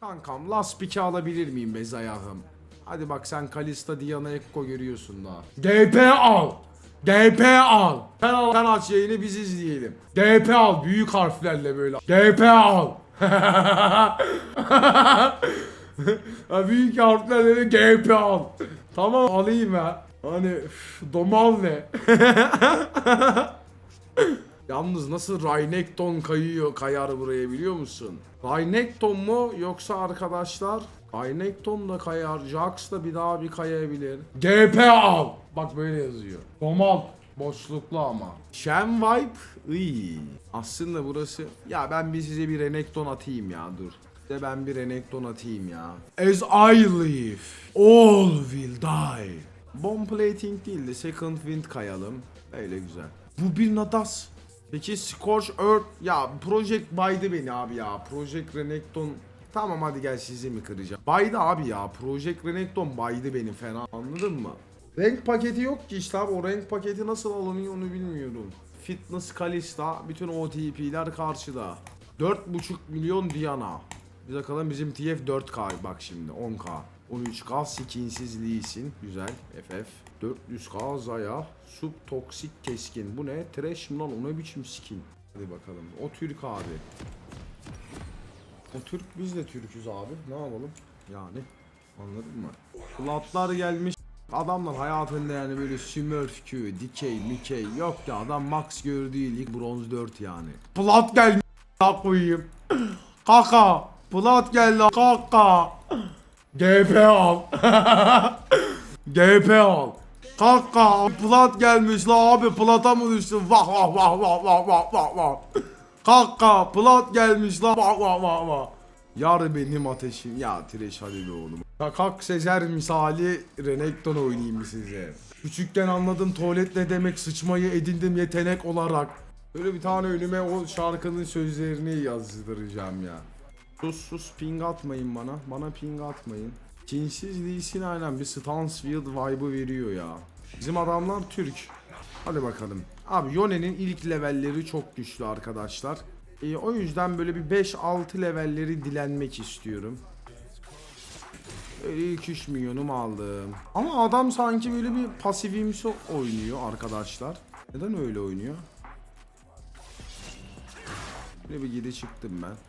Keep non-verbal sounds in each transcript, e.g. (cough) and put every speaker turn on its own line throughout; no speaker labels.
Kankam last pick'i alabilir miyim be zayahım? Hadi bak sen Kalista Diana Ekko görüyorsun daha. DP al. DP al. Sen al. Sen aç yayını biz izleyelim. DP al. Büyük harflerle böyle. DP al. (laughs) ha, büyük harflerle de GP al. Tamam alayım ya. Hani üf, domal ne? (laughs) Yalnız nasıl Rhinekton kayıyor kayar buraya biliyor musun? Rhinekton mu yoksa arkadaşlar Rhinekton da kayar, Jax da bir daha bir kayabilir. GP al. Bak böyle yazıyor. Domal. Boşluklu ama. Shen Vibe. Iy. Aslında burası. Ya ben bir size bir Renekton atayım ya dur. Size ben bir Renekton atayım ya. As I live, all will die. Bomb plating değil de second wind kayalım. Öyle güzel. Bu bir nadas. Peki Scorch Earth ya Project baydı beni abi ya. Project Renekton Tamam hadi gel sizi mi kıracağım. Baydı abi ya. Project Renekton baydı beni fena anladın mı? Renk paketi yok ki işte abi. O renk paketi nasıl alınıyor onu bilmiyorum. Fitness Kalista. Bütün OTP'ler karşıda. 4.5 milyon Diana. Biz bakalım bizim TF 4K bak şimdi 10K. 13K skinsiz Lee Sin. Güzel. FF. 400K Zaya. Sub toksik keskin. Bu ne? Trash mi lan? O ne biçim skin? Hadi bakalım. O Türk abi. O Türk biz de Türk'üz abi. Ne yapalım? Yani. Anladın mı? Platlar gelmiş. Adamlar hayatında yani böyle Smurf Q, dikey, mikey yok ya adam max gördüğü ilk bronz 4 yani. Plat gelmiş koyayım. Kaka. Plat geldi kaka. GP al. (laughs) GP al. Kaka plat gelmiş la abi plata mı düştün? Vah vah vah vah vah vah vah vah. Kaka plat gelmiş la vah vah vah vah. Yar benim ateşim. Ya Tireş hadi be oğlum. Kakak Sezer misali Renekton oynayayım size. Küçükken anladım tuvalet ne demek sıçmayı edindim yetenek olarak. Böyle bir tane önüme o şarkının sözlerini yazdıracağım ya. Sus sus ping atmayın bana. Bana ping atmayın. Kinsiz Lee'sin aynen bir Stansfield vibe'ı veriyor ya. Bizim adamlar Türk. Hadi bakalım. Abi Yone'nin ilk levelleri çok güçlü arkadaşlar. Ee, o yüzden böyle bir 5-6 levelleri dilenmek istiyorum. Böyle ilk 3 milyonumu aldım. Ama adam sanki böyle bir pasifimsi oynuyor arkadaşlar. Neden öyle oynuyor? Böyle bir geri çıktım ben.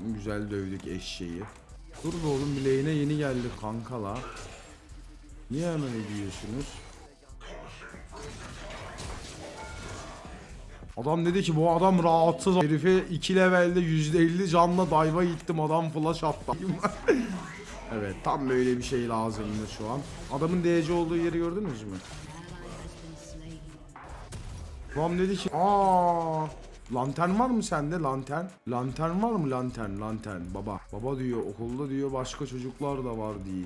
Tamam güzel dövdük eşeği. Dur be oğlum bileğine yeni geldik kankala. Niye hemen ediyorsunuz? Adam dedi ki bu adam rahatsız. Herife 2 levelde %50 canla dive'a gittim adam flash attı. (laughs) evet tam böyle bir şey lazımdı şu an. Adamın DC olduğu yeri gördünüz mü? Adam dedi ki aa Lantern var mı sende lantern? Lantern var mı lantern lantern baba. Baba diyor okulda diyor başka çocuklar da var diye.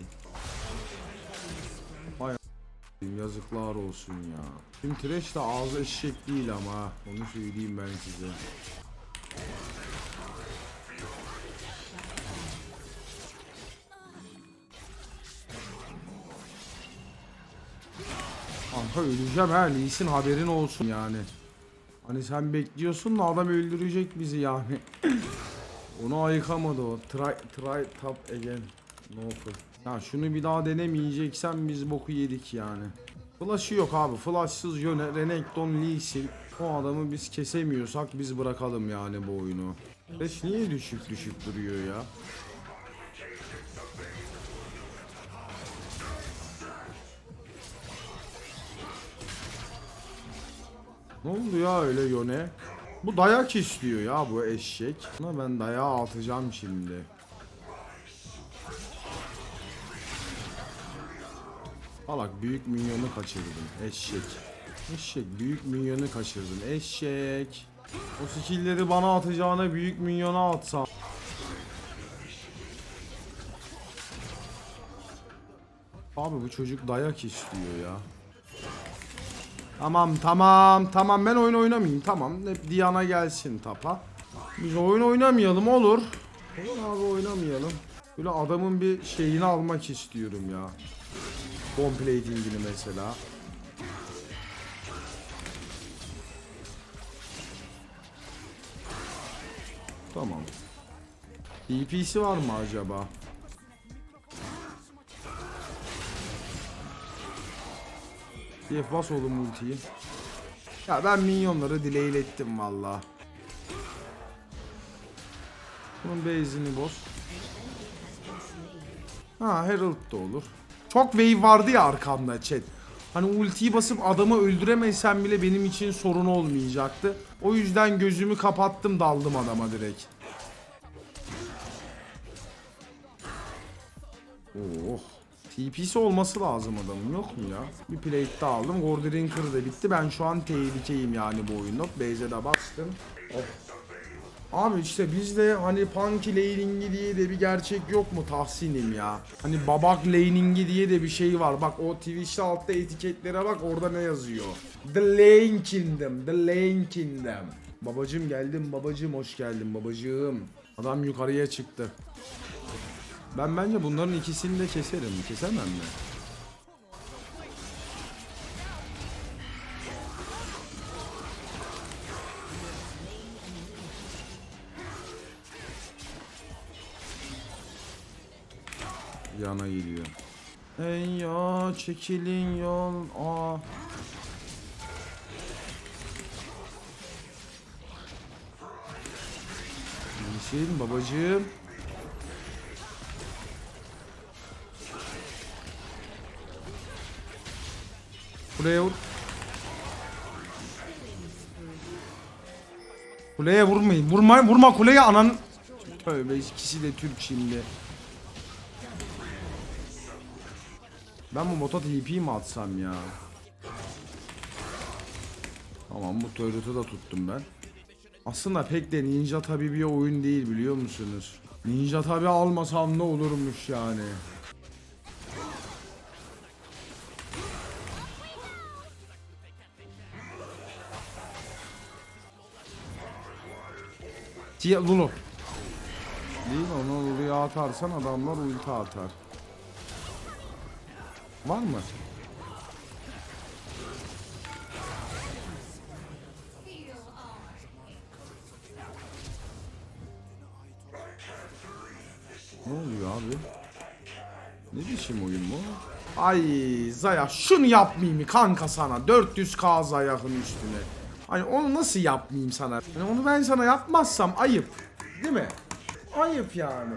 A**ayım, yazıklar olsun ya. Şimdi Trash de ağzı eşek değil ama onu söyleyeyim ben size. Kanka öleceğim ha Lee'sin haberin olsun yani. Hani sen bekliyorsun da adam öldürecek bizi yani. (laughs) Onu ayıkamadı o. Try, try top again. No offer. Ya şunu bir daha denemeyeceksen biz boku yedik yani. Flash'ı yok abi. Flash'sız yöne Renekton Lee Sin. O adamı biz kesemiyorsak biz bırakalım yani bu oyunu. Flash niye düşük düşük duruyor ya? Ne oldu ya öyle yöne? Bu dayak istiyor ya bu eşek. Ama ben dayağı atacağım şimdi. Salak büyük minyonu kaçırdım eşek. Eşek büyük minyonu kaçırdım eşek. O skillleri bana atacağına büyük minyona atsam. Abi bu çocuk dayak istiyor ya. Tamam tamam tamam ben oyun oynamayayım tamam hep Diana gelsin tapa. Biz oyun oynamayalım olur. Olur abi oynamayalım. Böyle adamın bir şeyini almak istiyorum ya. Bomplating'ini mesela. Tamam. DP'si var mı acaba? Def bas oğlum ultiyi. Ya ben minyonları delaylettim valla. Bunun base'ini boz. Ha Herald da olur. Çok wave vardı ya arkamda chat. Hani ultiyi basıp adamı öldüremesem bile benim için sorun olmayacaktı. O yüzden gözümü kapattım daldım adama direkt. Oh. TP'si olması lazım adamın yok mu ya? Bir plate daha aldım. Gordirin kırdı bitti. Ben şu an tehlikeyim yani bu oyunda. Base'e de bastım. Of. Abi işte bizde hani punk laningi diye de bir gerçek yok mu Tahsin'im ya? Hani babak laningi diye de bir şey var. Bak o Twitch'te altta etiketlere bak orada ne yazıyor? The Lane Kingdom, The Lane Kingdom. Babacım geldim babacım hoş geldin babacığım. Adam yukarıya çıktı. Ben bence bunların ikisini de keserim. Kesemem mi? Yana geliyor. Ey ya çekilin yol. Aa. Yeşil babacığım. Kuleye vurmayın. Vurma, vurma kuleye anan. Tövbe ikisi de Türk şimdi. Ben bu bota TP mi atsam ya? Tamam bu turret'ı da tuttum ben. Aslında pek de Ninja tabi bir oyun değil biliyor musunuz? Ninja tabi almasam ne olurmuş yani. Tia Lulu. Değil onu oraya atarsan adamlar ulti atar. Var mı? Ne oluyor abi? Ne biçim oyun bu? Ay Zaya şunu yapmayayım mı kanka sana 400k Zaya'nın üstüne. Hani onu nasıl yapmayayım sana? Yani onu ben sana yapmazsam ayıp. Değil mi? Ayıp yani.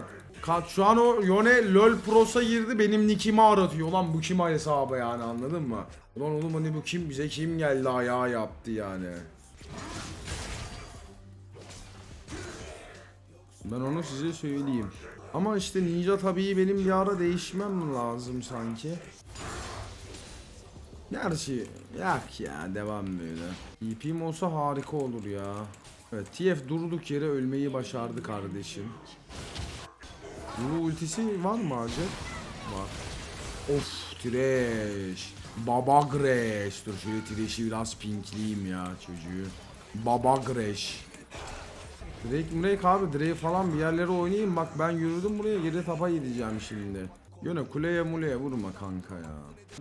Şu an o Yone LoL Pro'sa girdi benim nickimi aratıyor. Lan bu kim hesabı yani anladın mı? Ulan oğlum hani bu kim bize kim geldi ayağı yaptı yani. Ben onu size söyleyeyim. Ama işte Ninja tabii benim bir ara değişmem lazım sanki. Gerçi yak ya devam böyle. EP'm olsa harika olur ya. Evet TF durduk yere ölmeyi başardı kardeşim. Bu ultisi var mı acı? Var. Of trash. Baba Gresh. Dur şöyle trash'i biraz pinkleyeyim ya çocuğu. Baba Gresh. Drake Drake abi Drake falan bir yerlere oynayayım bak ben yürüdüm buraya geri tapa gideceğim şimdi. Yöne kuleye muleye vurma kanka ya.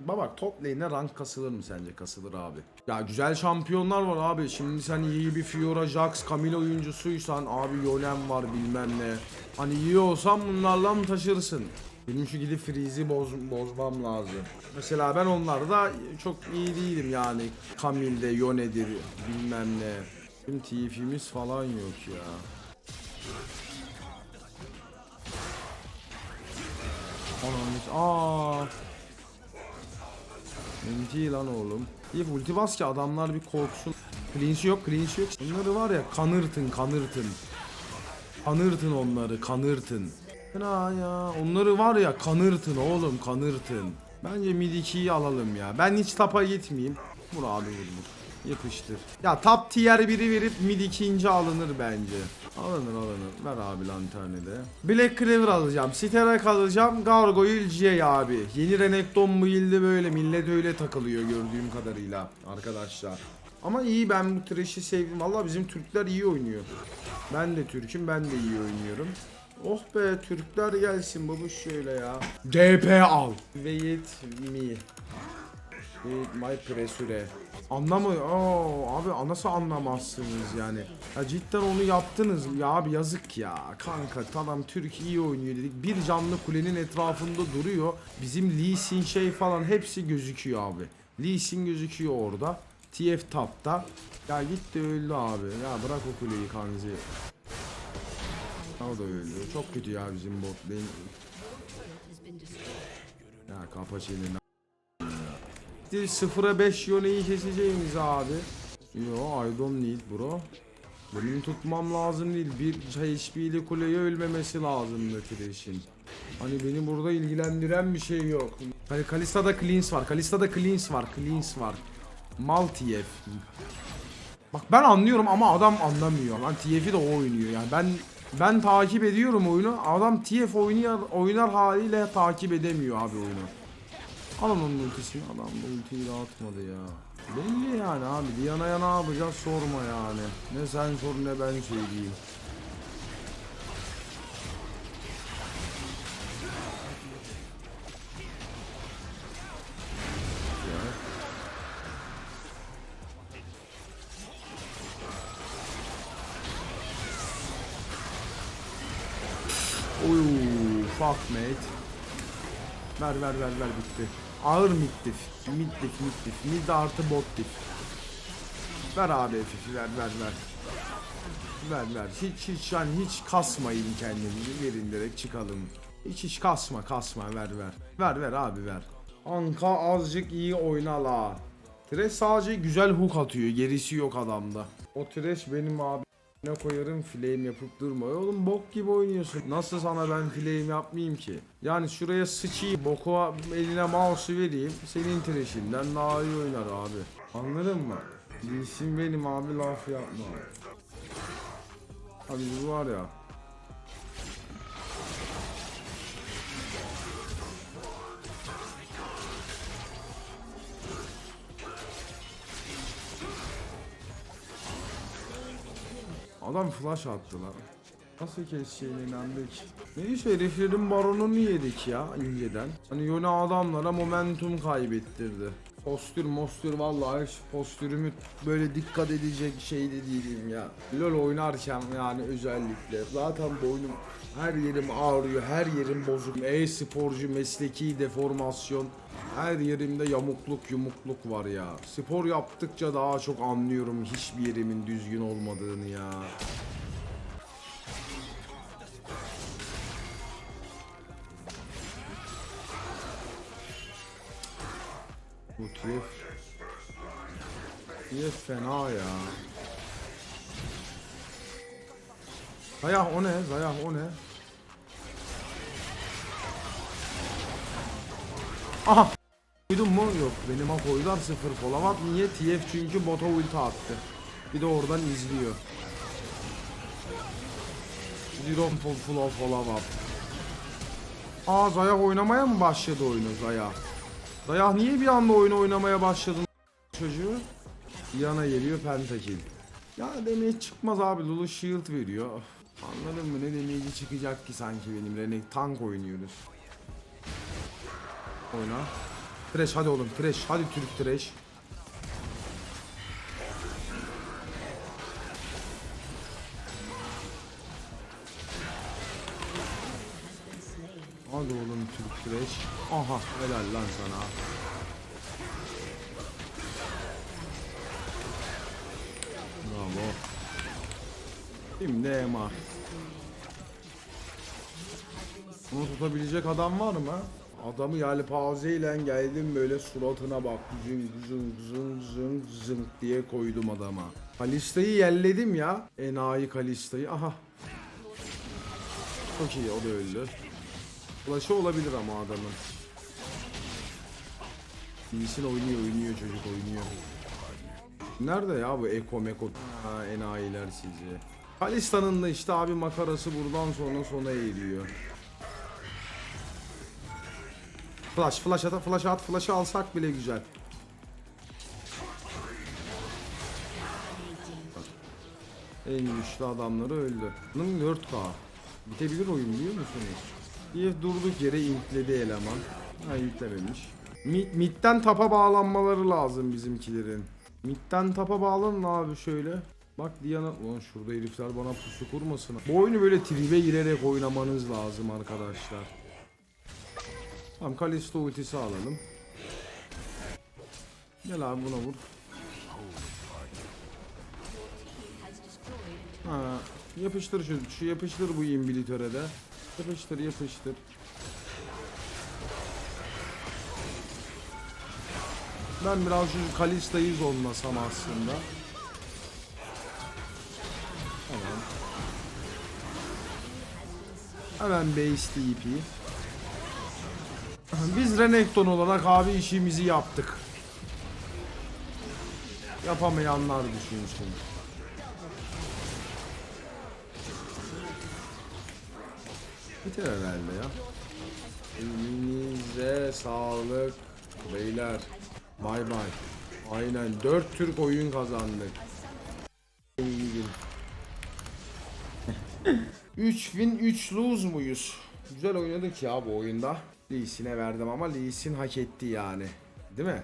Baba top lane'e rank kasılır mı sence? Kasılır abi. Ya güzel şampiyonlar var abi. Şimdi sen iyi bir Fiora, Jax, Camille oyuncusuysan abi Yonem var bilmem ne. Hani iyi olsan bunlarla mı taşırsın? Benim şu gidip Freeze'i boz, bozmam lazım. Mesela ben onlarda çok iyi değilim yani. Camille'de, Yone'dir bilmem ne. Bizim TF'imiz falan yok ya. Anamız aa. Menti lan oğlum. İyi ulti bas ki adamlar bir korksun. Cleansi yok, cleansi yok. Bunları var ya kanırtın, kanırtın. Kanırtın onları, kanırtın. Fena ya. Onları var ya kanırtın oğlum, kanırtın. Bence mid 2'yi alalım ya. Ben hiç tapa gitmeyeyim. Vur abi. Yapıştır. Ya top tier 1'i verip mid 2. alınır bence. Alınır alınır. Ver abi lanterne de. Black Cleaver alacağım. Sterak alacağım. Gargoyle J abi. Yeni Renekton build'i böyle. Millet öyle takılıyor gördüğüm kadarıyla arkadaşlar. Ama iyi ben bu trash'i sevdim. Valla bizim Türkler iyi oynuyor. Ben de Türk'üm ben de iyi oynuyorum. Oh be Türkler gelsin babuş şöyle ya. GP al. Yet me. My presüre. Anlamıyor. Oo, abi nasıl anlamazsınız yani? Ya cidden onu yaptınız ya abi yazık ya. Kanka tamam Türk iyi oynuyor dedik. Bir canlı kulenin etrafında duruyor. Bizim Lee Sin şey falan hepsi gözüküyor abi. Lee Sin gözüküyor orada. TF tapta. Ya gitti öldü abi. Ya bırak o kuleyi Kanzi. O da öldü. Çok kötü ya bizim bot lane. Ya kapa çeneni. Biz 0'a 5 yoneyi keseceğimiz abi. Yo I don't need bro. Benim tutmam lazım değil. Bir HP ile kuleye ölmemesi lazım Nötriş'in. Hani beni burada ilgilendiren bir şey yok. Hani Kalista'da cleans var. Kalista'da cleans var. Cleans var. Mal TF. Bak ben anlıyorum ama adam anlamıyor. Lan TF'i de o oynuyor yani. Ben ben takip ediyorum oyunu. Adam TF oynuyor, oynar haliyle takip edemiyor abi oyunu. Onun ultisini. Adam da ultiyi de atmadı ya. Belli yani abi. Diana'ya ne yapacağız sorma yani. Ne sen sor ne ben söyleyeyim. Ya. Oy, fuck mate. Ver ver ver ver bitti. Ağır diff. Mid diff mid artı bot diff. Ver abi FF'i ver ver ver. Ver ver. Hiç hiç yani hiç kasmayın kendinizi. Verin direkt çıkalım. Hiç hiç kasma kasma ver ver. Ver ver abi ver. Anka azıcık iyi oyna la. Trash sadece güzel hook atıyor. Gerisi yok adamda. O trash benim abi. Ne koyarım flame yapıp durma. Oğlum bok gibi oynuyorsun. Nasıl sana ben flame yapmayayım ki? Yani şuraya sıçayım. Boku eline mouse'u vereyim. Senin trash'inden daha iyi oynar abi. Anladın mı? Bilsin benim abi laf yapma. Abi bu var ya. Adam flash attı lan. Nasıl keseceğine inandık. Neyse heriflerin baronunu yedik ya inceden. Hani Yone adamlara momentum kaybettirdi. Postür mostür vallahi hiç postürümü böyle dikkat edecek şey de değilim ya. LoL oynarken yani özellikle. Zaten boynum her yerim ağrıyor, her yerim bozuk. E-sporcu mesleki deformasyon. Her yerimde yamukluk yumukluk var ya. Spor yaptıkça daha çok anlıyorum hiçbir yerimin düzgün olmadığını ya. Bu TF TF fena ya. Zayah o ne? Zayah o ne? Aha! Duydun mu? Yok benim koydular sıfır folavat. Niye? TF çünkü bota ulti attı. Bir de oradan izliyor. Zero full full folavat. Aa Zayah oynamaya mı başladı oyunu Zayah? Zayah niye bir anda oyunu oynamaya başladın çocuğu? Yana geliyor pentakill. Ya demeye çıkmaz abi Lulu shield veriyor. Anladın mı ne demeci çıkacak ki sanki benim Renek tank oynuyoruz. Oyna. Trash hadi oğlum trash hadi Türk trash. Trash. Aha helal lan sana. Bravo. Şimdi Emar. Bunu tutabilecek adam var mı? Adamı yelpazeyle geldim böyle suratına bak zıng zıng zıng zıng zıng diye koydum adama. Kalista'yı yelledim ya. Enayi Kalista'yı. Aha. Çok iyi o da öldü. Flash'ı olabilir ama adamın. İyisin oynuyor oynuyor çocuk oynuyor. Nerede ya bu Eko Meko ha, enayiler sizi. Kalista'nın da işte abi makarası buradan sonra sona eğiliyor. Flash flash at flash at flash'ı alsak bile güzel. En güçlü adamları öldü. Bunun 4K. Bitebilir oyun biliyor musunuz? Diye durduk yere intledi eleman. Ha intlememiş. Mid, midden tapa bağlanmaları lazım bizimkilerin. Midden tapa bağlanın abi şöyle. Bak Diana... Ulan şurada herifler bana pusu kurmasın. Bu oyunu böyle tribe girerek oynamanız lazım arkadaşlar. Tamam Kalisto ultisi alalım. Gel abi buna vur. Ha, yapıştır şu, şu yapıştır bu imbilitöre de. Yapıştır yapıştır. Ben biraz şu Kalista'yı zonlasam aslında. Tamam. Hemen base TP. Biz Renekton olarak abi işimizi yaptık. Yapamayanlar düşünsün. Biter herhalde ya. Elinize sağlık beyler. Bay bay. Aynen 4 Türk oyun kazandık. İyi gün. 3 win 3 lose muyuz? Güzel oynadık ya bu oyunda. Lee verdim ama Lee Sin hak etti yani. Değil mi?